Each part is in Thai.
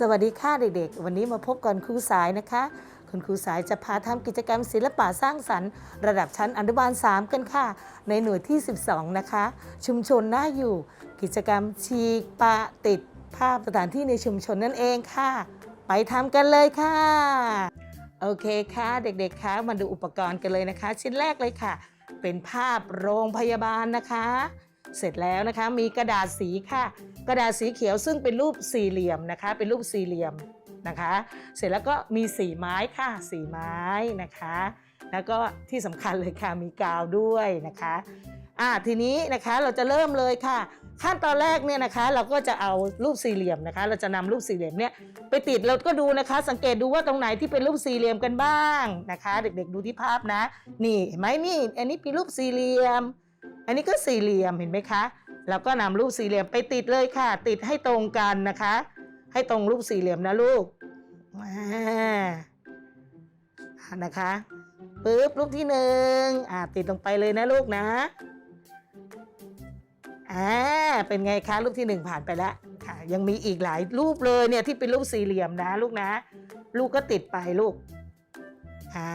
สวัสดีค่ะเด็กๆ วันนี้มาพบกันครูสายนะคะ คุณครูสายจะพาทำกิจกรรมศิลปะสร้างสรรค์ ระดับชั้นอนุบาล 3 กันค่ะ ในหน่วยที่ 12 นะคะ ชุมชนน่าอยู่ กิจกรรมฉีกปะติดภาพสถานที่ในชุมชนนั่นเองค่ะ ไปทำกันเลยค่ะ โอเคค่ะเด็กๆคะมาดูอุปกรณ์กันเลยนะคะ ชิ้นแรกเลยค่ะ เป็นภาพโรงพยาบาลนะคะ เสร็จแล้วนะคะ มีกระดาษสีค่ะ กระดาษสีเขียวซึ่งเป็นรูปสี่เหลี่ยมนะคะ เป็นรูปสี่เหลี่ยมนะคะ เสร็จแล้วก็มีสีไม้ค่ะสีไม้นะคะ แล้วก็ที่สำคัญเลยค่ะมีกาวด้วยนะคะอ่าทีนี้นะคะเราจะเริ่มเลยค่ะ ขั้นตอนแรกเนี่ยนะคะ เราก็จะเอารูปสี่เหลี่ยมนะคะ เราจะนำรูปสี่เหลี่ยมเนี่ยไปติดเราก็ดูนะคะ สังเกตดูว่าตรงไหนที่เป็นรูปสี่เหลี่ยมกันบ้างนะคะ เด็กๆดูที่ภาพนะ นี่เห็นไหมนี่ อันนี้เป็นรูปสี่เหลี่ยม อันนี้ก็สี่เหลี่ยมเห็นไหมคะ เราก็นำรูปสี่เหลี่ยมไปติดเลยค่ะ ติดให้ตรงกันนะคะ ให้ตรงรูปสี่เหลี่ยมนะลูกนะคะปึ๊บรูปที่หนึ่งอ่าติดลงไปเลยนะลูกนะอ่าเป็นไงคะรูปที่หนึ่งผ่านไปแล้วค่ะ ยังมีอีกหลายรูปเลยเนี่ยที่เป็นรูปสี่เหลี่ยมนะลูกนะ ลูกก็ติดไปลูก อ่า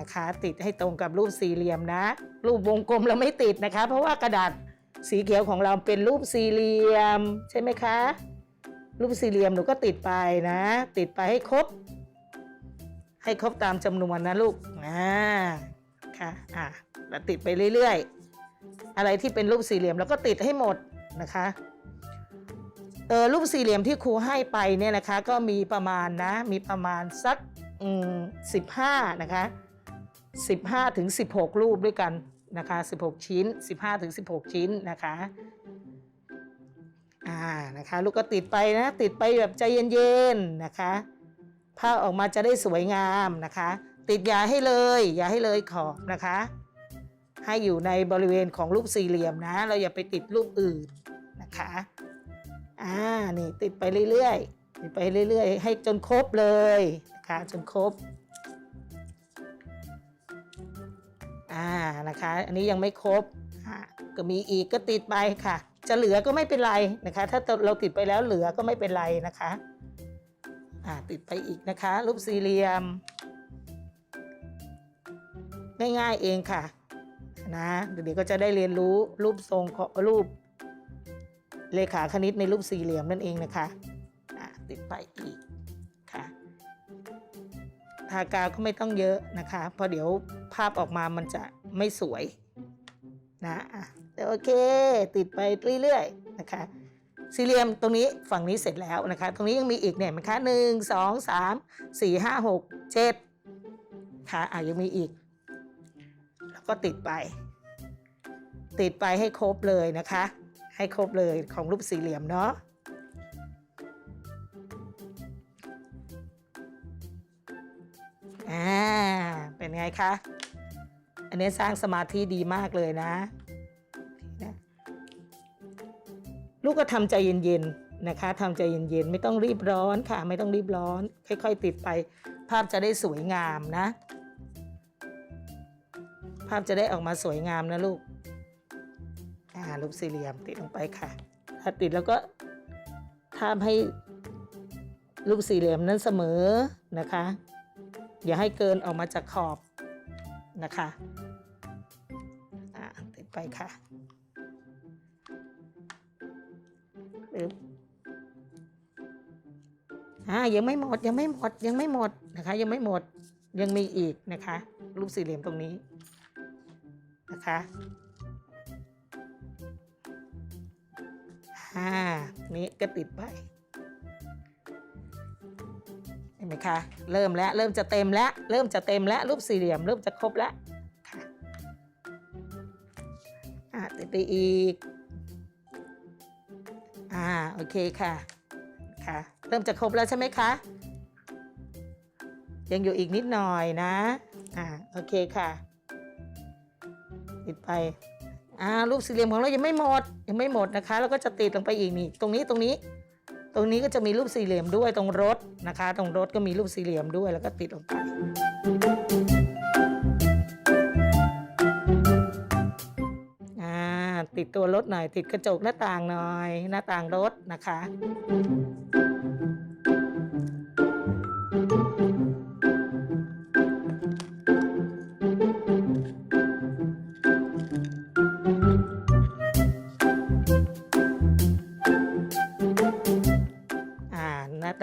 นะคะ ติดให้ตรงกับรูปสี่เหลี่ยมนะ รูปวงกลมเราไม่ติดนะคะ เพราะว่ากระดาษสีเขียวของเราเป็นรูปสี่เหลี่ยม ใช่ไหมคะ รูปสี่เหลี่ยมหนูก็ติดไปนะ ติดไปให้ครบ ให้ครบตามจำนวนนะลูกอ่าค่ะอะแล้วติดไปเรื่อยๆ อะไรที่เป็นรูปสี่เหลี่ยมเราก็ติดให้หมดนะคะเออรูปสี่เหลี่ยมที่ครูให้ไปเนี่ยนะคะ ก็มีประมาณนะ มีประมาณสัก สิบห้านะคะ15ถึง16รูปด้วยกันนะคะ16ชิ้น15ถึง16ชิ้นนะคะอ่านะคะลูกก็ติดไปนะติดไปแบบใจเย็นๆนะคะผ้าออกมาจะได้สวยงามนะคะ ติดอย่าให้เลยอย่าให้เลยขอบนะคะ ให้อยู่ในบริเวณของรูปสี่เหลี่ยมนะ เราอย่าไปติดรูปอื่นนะคะอ่านี่ติดไปเรื่อยๆ ไปเรื่อยๆ ให้จนครบเลยนะคะจนครบอ่านะคะ อันนี้ยังไม่ครบก็มีอีกก็ติดไปค่ะ จะเหลือก็ไม่เป็นไรนะคะ ถ้าเราติดไปแล้วเหลือก็ไม่เป็นไรนะคะอ่าติดไปอีกนะคะ รูปสี่เหลี่ยม ง่ายๆเองค่ะนะเดี๋ยวๆก็จะได้เรียนรู้รูปทรงของรูปเลขาคณิตในรูปสี่เหลี่ยมนั่นเองนะคะ ติดไปอีกค่ะทากาวก็ไม่ต้องเยอะนะคะเพราะเดี๋ยวภาพออกมามันจะไม่สวยนะอ่โอเค ติดไปเรื่อยๆนะคะสี่เหลี่ยมตรงนี้ฝั่งนี้เสร็จแล้วนะคะ ตรงนี้ยังมีอีกเนี่ยนะคะหนึ่งสองสามสี่ห้าหกเจ็ดค่ะอะยังมีอีก แล้วก็ติดไป ติดไปให้ครบเลยนะคะ ให้ครบเลยของรูปสี่เหลี่ยมเนาะ อ่า เป็นไงคะ อันนี้สร้างสมาธิดีมากเลยนะนะ ลูกก็ทำใจเย็นๆนะคะทำใจเย็นๆ ไม่ต้องรีบร้อนค่ะ ไม่ต้องรีบร้อน ค่อยๆ ติดไป ภาพจะได้สวยงามนะ ภาพจะได้ออกมาสวยงามนะลูก อ่ารูปสี่เหลี่ยมติดลงไปค่ะ ถ้าติดแล้วก็ทำให้รูปสี่เหลี่ยมนั้นเสมอนะคะ อย่าให้เกินออกมาจากขอบนะคะอ่าติดไปค่ะปึ๊บอ่ายังไม่หมดยังไม่หมดยังไม่หมดนะคะ ยังไม่หมดยังมีอีกนะคะ รูปสี่เหลี่ยมตรงนี้นะคะอ่านี้ก็ติดไป ไหมคะ เริ่มแล้วเริ่มจะเต็มแล้วเริ่มจะเต็มแล้วรูปสี่เหลี่ยมเริ่มจะครบแล้วค่ะอ่าติดไปอีกอ่าโอเคค่ะค่ะ เริ่มจะครบแล้วใช่ไหมคะ ยังอยู่อีกนิดหน่อยนะอ่าโอเคค่ะติดไปอ่ารูปสี่เหลี่ยมของเรายังไม่หมดยังไม่หมดนะคะแล้วก็จะติดลงไปอีกนี่ตรงนี้ตรงนี้ ตรงนี้ก็จะมีรูปสี่เหลี่ยมด้วยตรงรถนะคะ ตรงรถก็มีรูปสี่เหลี่ยมด้วยแล้วก็ติดลงไปอ่าติดตัวรถหน่อยติดกระจกหน้าต่างหน่อย หน้าต่างรถนะคะ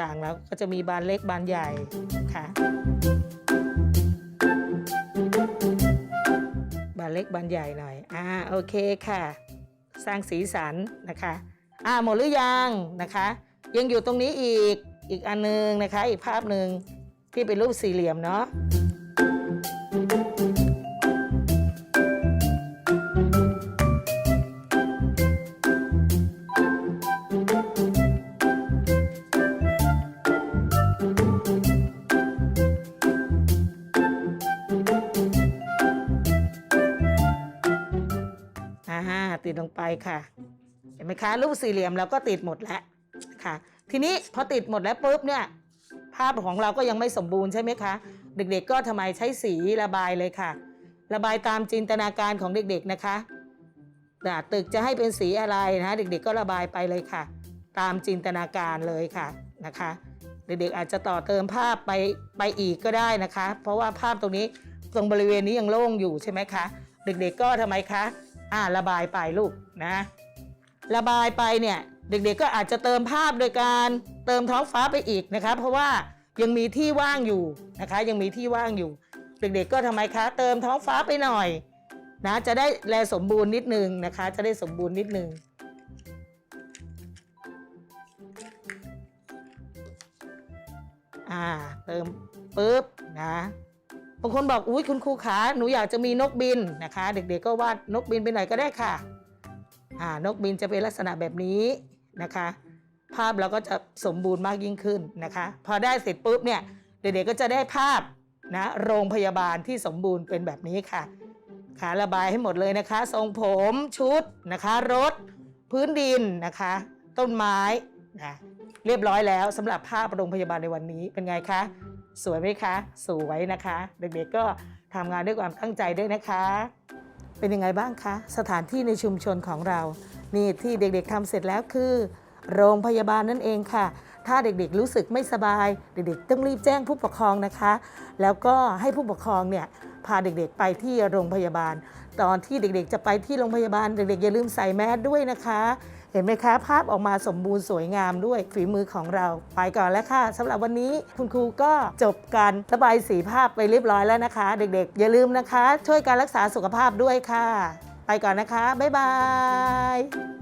ต่างแล้วก็จะมีบานเล็กบานใหญ่ค่ะ บานเล็กบานใหญ่หน่อยอ่าโอเคค่ะ สร้างสีสันนะคะอ่าหมดหรือยังนะคะ ยังอยู่ตรงนี้อีกอีกอันนึงนะคะ อีกภาพหนึ่งที่เป็นรูปสี่เหลี่ยมเนาะ ติดลงไปค่ะเห็นไหมคะรูปสี่เหลี่ยมเราก็ติดหมดแล้วค่ะ ทีนี้พอติดหมดแล้วปุ๊บเนี่ย ภาพของเราก็ยังไม่สมบูรณ์ใช่ไหมคะเด็กๆ ก็ทำไมใช้สีระบายเลยค่ะ ระบายตามจินตนาการของเด็กๆนะคะตึกจะให้เป็นสีอะไรนะเด็กๆ ก็ระบายไปเลยค่ะ ตามจินตนาการเลยค่ะนะคะ เด็กๆอาจจะต่อเติมภาพไปไปอีกก็ได้นะคะ เพราะว่าภาพตรงนี้ตรงบริเวณนี้ยังโล่งอยู่ใช่ไหมคะ เด็กๆก็ทำไมคะ อ่าระบายไปลูกนะ ระบายไปเนี่ยเด็กๆก็อาจจะเติมภาพโดยการเติมท้องฟ้าไปอีกนะคะเพราะว่ายังมีที่ว่างอยู่นะคะ ยังมีที่ว่างอยู่ เด็กๆก็ทำไมคะ เติมท้องฟ้าไปหน่อยนะจะได้แลสมบูรณ์นิดนึงนะคะ จะได้สมบูรณ์นิดนึงอ่าเติมปุ๊บนะ บางคนบอกอุ้ยคุณครูขาหนูอยากจะมีนกบินนะคะ เด็กๆก็วาดนกบินไปหน่อยก็ได้ค่ะอ่านกบินจะเป็นลักษณะแบบนี้นะคะ ภาพเราก็จะสมบูรณ์มากยิ่งขึ้นนะคะ พอได้เสร็จปุ๊บเนี่ยเด็กๆก็จะได้ภาพนะโรงพยาบาลที่สมบูรณ์เป็นแบบนี้ค่ะขาระบายให้หมดเลยนะคะ ทรงผมชุดนะคะรถ พื้นดินนะคะ ต้นไม้นะเรียบร้อยแล้วสำหรับภาพโรงพยาบาลในวันนี้เป็นไงคะ สวยไหมคะ สวยนะคะ เด็กๆก็ทำงานด้วยความตั้งใจด้วยนะคะ เป็นยังไงบ้างคะ สถานที่ในชุมชนของเรา นี่ที่เด็กๆทำเสร็จแล้วคือ โรงพยาบาลนั่นเองค่ะ ถ้าเด็กๆรู้สึกไม่สบาย เด็กๆ ต้องรีบแจ้งผู้ปกครองนะคะ แล้วก็ให้ผู้ปกครองเนี่ยพาเด็กๆ ไปที่โรงพยาบาล ตอนที่เด็กๆ จะไปที่โรงพยาบาล เด็กๆ อย่าลืมใส่แมสด้วยนะคะ เห็นไหมคะ ภาพออกมาสมบูรณ์สวยงามด้วยฝีมือของเรา ไปก่อนแล้วค่ะสำหรับวันนี้คุณครูก็จบการระบายสีภาพไปเรียบร้อยแล้วนะคะ เด็กๆ อย่าลืมนะคะ ช่วยการรักษาสุขภาพด้วยค่ะ ไปก่อนนะคะ บ๊ายบาย